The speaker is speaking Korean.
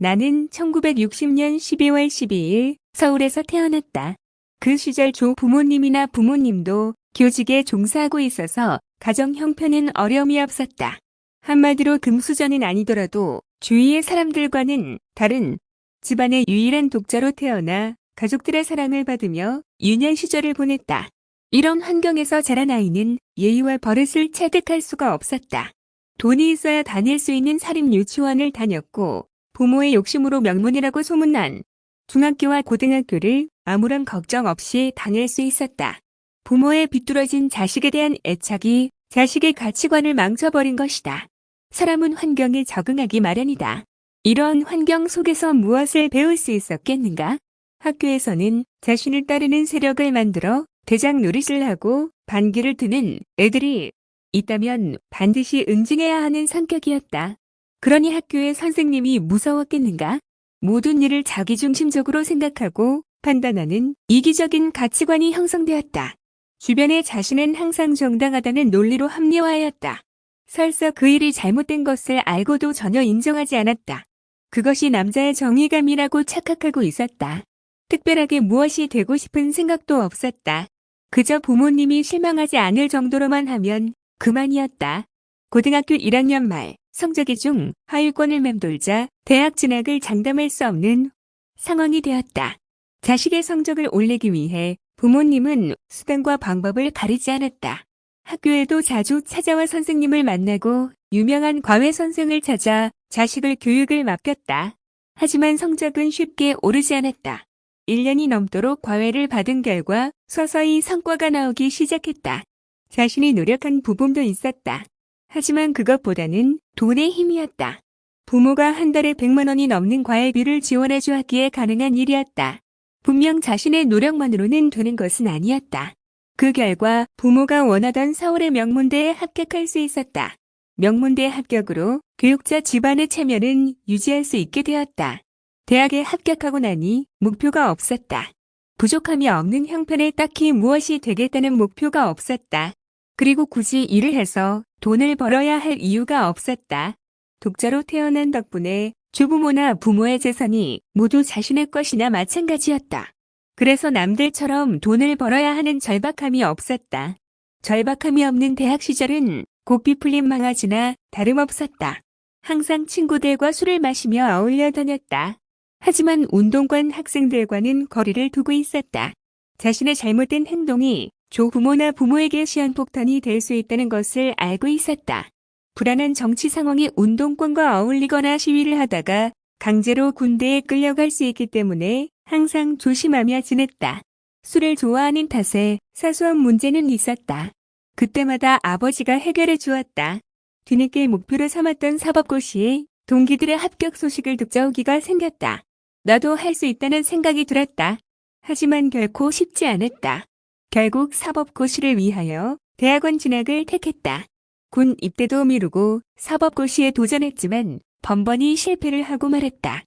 나는 1960년 12월 12일 서울에서 태어났다. 그 시절 조 부모님이나 부모님도 교직에 종사하고 있어서 가정 형편은 어려움이 없었다. 한마디로 금수저는 아니더라도 주위의 사람들과는 다른 집안의 유일한 독자로 태어나 가족들의 사랑을 받으며 유년 시절을 보냈다. 이런 환경에서 자란 아이는 예의와 버릇을 체득할 수가 없었다. 돈이 있어야 다닐 수 있는 사립 유치원을 다녔고 부모의 욕심으로 명문이라고 소문난 중학교와 고등학교를 아무런 걱정 없이 다닐 수 있었다. 부모의 비뚤어진 자식에 대한 애착이 자식의 가치관을 망쳐버린 것이다. 사람은 환경에 적응하기 마련이다. 이러한 환경 속에서 무엇을 배울 수 있었겠는가? 학교에서는 자신을 따르는 세력을 만들어 대장 노릇을 하고 반기를 드는 애들이 있다면 반드시 응징해야 하는 성격이었다. 그러니 학교의 선생님이 무서웠겠는가? 모든 일을 자기중심적으로 생각하고 판단하는 이기적인 가치관이 형성되었다. 주변의 자신은 항상 정당하다는 논리로 합리화하였다. 설사 그 일이 잘못된 것을 알고도 전혀 인정하지 않았다. 그것이 남자의 정의감이라고 착각하고 있었다. 특별하게 무엇이 되고 싶은 생각도 없었다. 그저 부모님이 실망하지 않을 정도로만 하면 그만이었다. 고등학교 1학년 말 성적이 중 하위권을 맴돌자 대학 진학을 장담할 수 없는 상황이 되었다. 자식의 성적을 올리기 위해 부모님은 수단과 방법을 가리지 않았다. 학교에도 자주 찾아와 선생님을 만나고 유명한 과외 선생을 찾아 자식을 교육을 맡겼다. 하지만 성적은 쉽게 오르지 않았다. 1년이 넘도록 과외를 받은 결과 서서히 성과가 나오기 시작했다. 자신이 노력한 부분도 있었다. 하지만 그것보다는 돈의 힘이었다. 부모가 한 달에 100만 원이 넘는 과외비를 지원해 주었기에 가능한 일이었다. 분명 자신의 노력만으로는 되는 것은 아니었다. 그 결과 부모가 원하던 서울의 명문대에 합격할 수 있었다. 명문대 합격으로 교육자 집안의 체면은 유지할 수 있게 되었다. 대학에 합격하고 나니 목표가 없었다. 부족함이 없는 형편에 딱히 무엇이 되겠다는 목표가 없었다. 그리고 굳이 일을 해서 돈을 벌어야 할 이유가 없었다. 독자로 태어난 덕분에 조부모나 부모의 재산이 모두 자신의 것이나 마찬가지였다. 그래서 남들처럼 돈을 벌어야 하는 절박함이 없었다. 절박함이 없는 대학 시절은 고삐 풀린 망아지나 다름없었다. 항상 친구들과 술을 마시며 어울려 다녔다. 하지만 운동관 학생들과는 거리를 두고 있었다. 자신의 잘못된 행동이 조부모나 부모에게 시한폭탄이 될 수 있다는 것을 알고 있었다. 불안한 정치 상황이 운동권과 어울리거나 시위를 하다가 강제로 군대에 끌려갈 수 있기 때문에 항상 조심하며 지냈다. 술을 좋아하는 탓에 사소한 문제는 있었다. 그때마다 아버지가 해결해 주었다. 뒤늦게 목표를 삼았던 사법고시에 동기들의 합격 소식을 듣자 오기가 생겼다. 나도 할 수 있다는 생각이 들었다. 하지만 결코 쉽지 않았다. 결국 사법고시를 위하여 대학원 진학을 택했다. 군 입대도 미루고 사법고시에 도전했지만 번번이 실패를 하고 말았다.